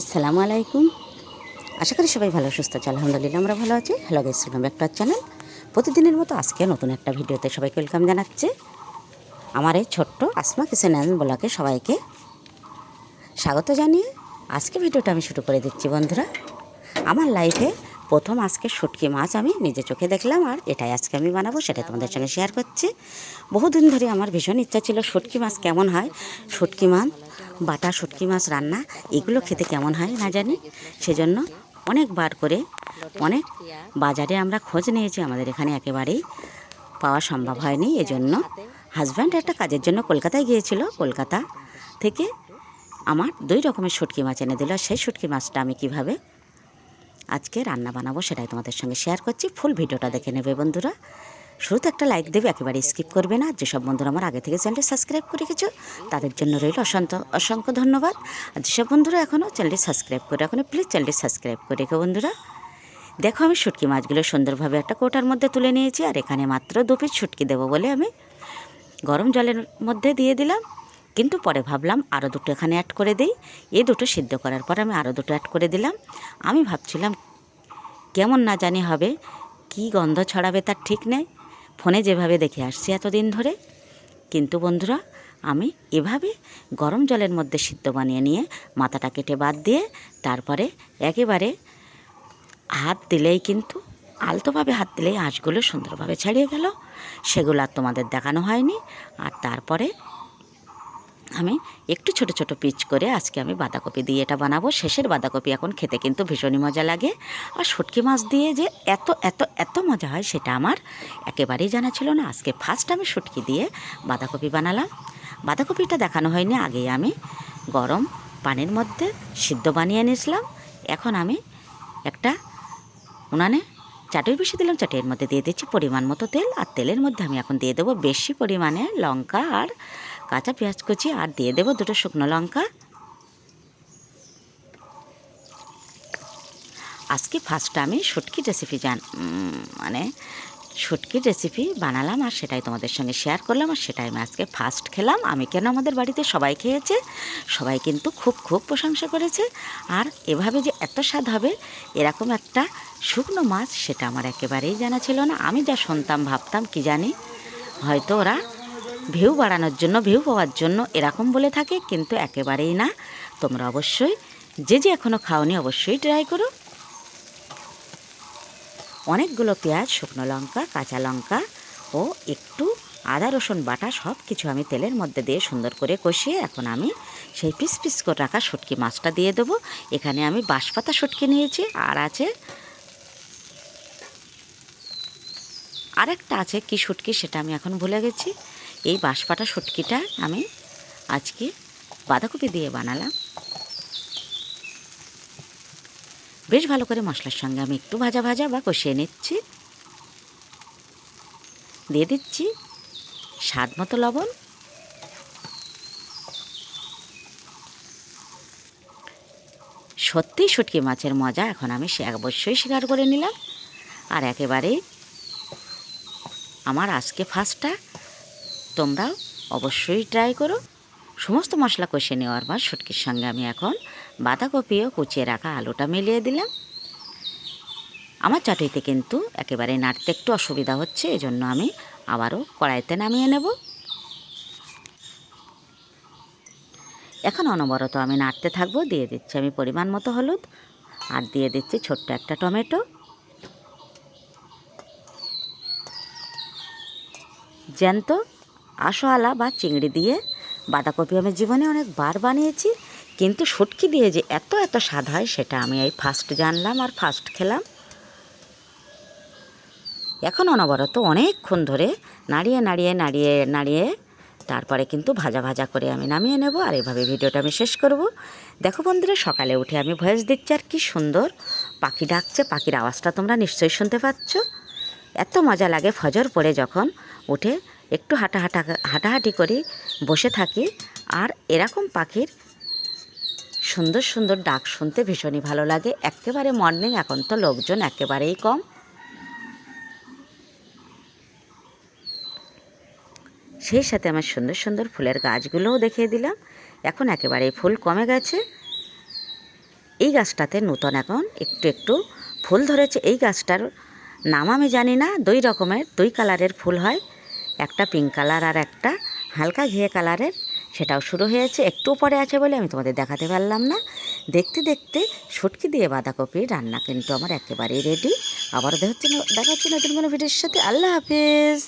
আসসালামু আলাইকুম। আশা করি সবাই ভালো, সুস্থ আছে আলহামদুলিল্লাহ আমরা ভালো আছি। হ্যালো গেস ওয়েলকাম চ্যানেল প্রতিদিনের মতো আজকে নতুন একটা ভিডিওতে সবাইকে ওয়েলকাম জানাচ্ছে। আমার এই ছোট্ট আসমা বলাকে ব্লকে সবাইকে স্বাগত জানিয়ে আজকে ভিডিওটা আমি শুরু করে দিচ্ছি বন্ধুরা। আমার লাইফে প্রথম আজকে শুটকি মাছ আমি নিজে চোখে দেখলাম আর এটাই আজকে আমি বানাবো সেটা তোমাদের সঙ্গে শেয়ার করছি। বহুদিন ধরে আমার ভীষণ ইচ্ছা ছিল শুটকি মাছ কেমন হয়, শুটকি মাছ, বাটা শুটকি মাছ রান্না, এগুলো খেতে কেমন হয় না জানি। সেজন্য অনেকবার করে, অনেক বাজারে আমরা খোঁজ নিয়েছি, আমাদের এখানে একেবারেই পাওয়া সম্ভব হয়নি। এজন্য হাজব্যান্ড একটা কাজের জন্য কলকাতায় গিয়েছিল। কলকাতা থেকে আমার দুই রকমের শুটকি মাছ এনে দিল। সেই শুটকি মাছটা আমি কীভাবে আজকে রান্না বানাবো সেটাই তোমাদের সঙ্গে শেয়ার করছি। ফুল ভিডিওটা দেখে নেবে বন্ধুরা। শুরুতে একটা লাইক দেবে, একেবারে স্কিপ করবে না। যেসব বন্ধুরা আমার আগে থেকে চ্যানেলটি সাবস্ক্রাইব করে রেখেছো, তাদের জন্য রইল অসন্ত অসংখ্য ধন্যবাদ। আর যেসব বন্ধুরা এখনও চ্যানেলটি সাবস্ক্রাইব করে এখনও প্লিজ চ্যানেলটি সাবস্ক্রাইব করে রেখো বন্ধুরা। দেখো আমি শুটকি মাছগুলো সুন্দরভাবে একটা কোটার মধ্যে তুলে নিয়েছি, আর এখানে মাত্র দু পিস শুটকি দেবো বলে আমি গরম জলের মধ্যে দিয়ে দিলাম। কিন্তু পরে ভাবলাম আরও দুটো এখানে অ্যাড করে দিই। এই দুটো সিদ্ধ করার পর আমি আরও দুটো অ্যাড করে দিলাম। আমি ভাবছিলাম কেমন না জানি হবে। কি গন্ধ ছড়াবে তার ঠিক নেই। ফোনে যেভাবে দেখে আসছি এতদিন ধরে। কিন্তু বন্ধুরা, আমি এভাবে গরম জলের মধ্যে সিদ্ধ বানিয়ে নিয়ে মাথাটা কেটে বাদ দিয়ে তারপরে একেবারে হাত দিলেই কিন্তু, আলতোভাবে হাত দিলেই আঁশগুলো সুন্দরভাবে ছাড়িয়ে গেল। সেগুলো আর তোমাদের দেখানো হয়নি। আর তারপরে আমি একটু ছোট ছোট পিচ করে আজকে আমি বাঁধাকপি দিয়ে এটা বানাবো। শেষের বাঁধাকপি এখন খেতে কিন্তু ভীষণই মজা লাগে। আর শুটকি মাছ দিয়ে যে এত এত এত মজা হয় সেটা আমার একেবারেই জানা ছিল না। আজকে ফার্স্ট আমি শুটকি দিয়ে বাঁধাকপি বানালাম। বাঁধাকপিটা দেখানো হয়নি, আগেই আমি গরম পানির মধ্যে সিদ্ধ বানিয়ে নিয়েছিলাম। এখন আমি একটা উনানে চাটুই বেশি দিলাম, চাটুইয়ের মধ্যে দিয়ে দিচ্ছি পরিমাণ মতো তেল। আর তেলের মধ্যে আমি এখন দিয়ে দেবো বেশি পরিমাণে লঙ্কা আর কাঁচা পেঁয়াজ কুচি আর দিয়ে দেবো দুটো শুকনো লঙ্কা। আজকে ফার্স্ট আমি শুটকি রেসিপি জান মানে শুটকির রেসিপি বানালাম আর সেটাই তোমাদের সঙ্গে শেয়ার করলাম আর সেটাই আমি আজকে ফার্স্ট খেলাম। আমি কেন আমাদের বাড়িতে সবাই খেয়েছে? সবাই কিন্তু খুব খুব প্রশংসা করেছে। আর এভাবে যে এত স্বাদ হবে, এরকম একটা শুকনো মাছ, সেটা আমার একেবারেই জানা ছিল না। আমি যা শুনতাম, ভাবতাম, কি জানি? হয়তো ওরা ভিউ বাড়ানোর জন্য, ভিউ পাওয়ার জন্য এরকম বলে থাকে, কিন্তু একেবারেই না। তোমরা অবশ্যই, যে যে এখনও খাওনি অবশ্যই ট্রাই করো। অনেকগুলো পেঁয়াজ, শুকনো লঙ্কা, কাঁচা লঙ্কা ও একটু আদা, রসুন বাটা সব কিছু আমি তেলের মধ্যে দিয়ে সুন্দর করে কষিয়ে এখন আমি সেই পিস পিস করে রাখা শুটকি মাছটা দিয়ে দেবো। এখানে আমি বাঁশপাতা শুটকি নিয়েছি, আর আছে আরেকটা আছে কি শুটকি সেটা আমি এখন ভুলে গেছি। এই বাঁশপাটা শুটকিটা আমি আজকে বাঁধাকপি দিয়ে বানালাম। বেশ ভালো করে মশলার সঙ্গে আমি একটু ভাজা ভাজা বা কষিয়ে নিচ্ছি। দিয়ে দিচ্ছি স্বাদ মতো লবণ। সত্যিই শুটকি মাছের মজা, এখন আমি সে অবশ্যই স্বীকার করে নিলাম। আর একেবারেই আমার আজকে ফার্স্টটা তোমরাও অবশ্যই ট্রাই করো। সমস্ত মশলা কষে নেওয়ার পর শুটকির সঙ্গে আমি এখন বাঁধাকপি ও কুচিয়ে রাখা আলুটা মিলিয়ে দিলাম। আমার চাটুইতে কিন্তু একেবারে নাড়তে একটু অসুবিধা হচ্ছে, এজন্য আমি আবারও কড়াইতে নামিয়ে নেব। এখন অনবরত আমি নাড়তে থাকব, দিয়ে দিচ্ছি আমি পরিমাণ মতো হলুদ, আর দিয়ে দিচ্ছি ছোট্ট একটা টমেটো। জ্যান্ত আশোয়ালা বা চিংড়ি দিয়ে বাঁধাকপি আমি জীবনে অনেকবার বানিয়েছি, কিন্তু শুটকি দিয়ে যে এত এত স্বাদ হয় সেটা আমি এই ফার্স্ট জানলাম আর ফার্স্ট খেলাম। এখন অনবরত অনেকক্ষণ ধরে নাড়িয়ে নাড়িয়ে নাড়িয়ে নাড়িয়ে তারপরে কিন্তু ভাজা ভাজা করে আমি নামিয়ে নেব আর এভাবে ভিডিওটা আমি শেষ করব। দেখো বন্ধুরা, সকালে উঠে আমি ভয়েস দিচ্ছি আর কি সুন্দর। পাখি ডাকছে, পাখির আওয়াজটা তোমরা নিশ্চয়ই শুনতে পাচ্ছ। এত মজা লাগে ফজর পড়ে যখন উঠে একটু হাঁটা হাঁটা হাঁটাহাঁটি করে বসে থাকি। আর এরকম পাখির সুন্দর সুন্দর ডাক শুনতে ভীষণই ভালো লাগে। একেবারে মর্নিং এখন তো লোকজন একেবারেই কম। সেই সাথে আমার সুন্দর সুন্দর ফুলের গাছগুলোও দেখিয়ে দিলাম। এখন একেবারে ফুল কমে গেছে। এই গাছটাতে নতুন এখন একটু একটু ফুল ধরেছে। এই গাছটার নাম আমি জানি না, দুই রকমের, দুই কালারের ফুল হয়। একটা পিঙ্ক কালার আর একটা হালকা ঘিয়ে কালারের সেটাও শুরু হয়েছে, একটু পরে আছে বলে আমি তোমাদের দেখাতে পারলাম না। দেখতে দেখতে শুটকি দিয়ে বাঁধাকপি রান্না কিন্তু আমার একেবারেই রেডি আবার দেখা হচ্ছে দেখা হচ্ছে নতুন কোনো ভিডিওর সাথে। আল্লাহ হাফিজ।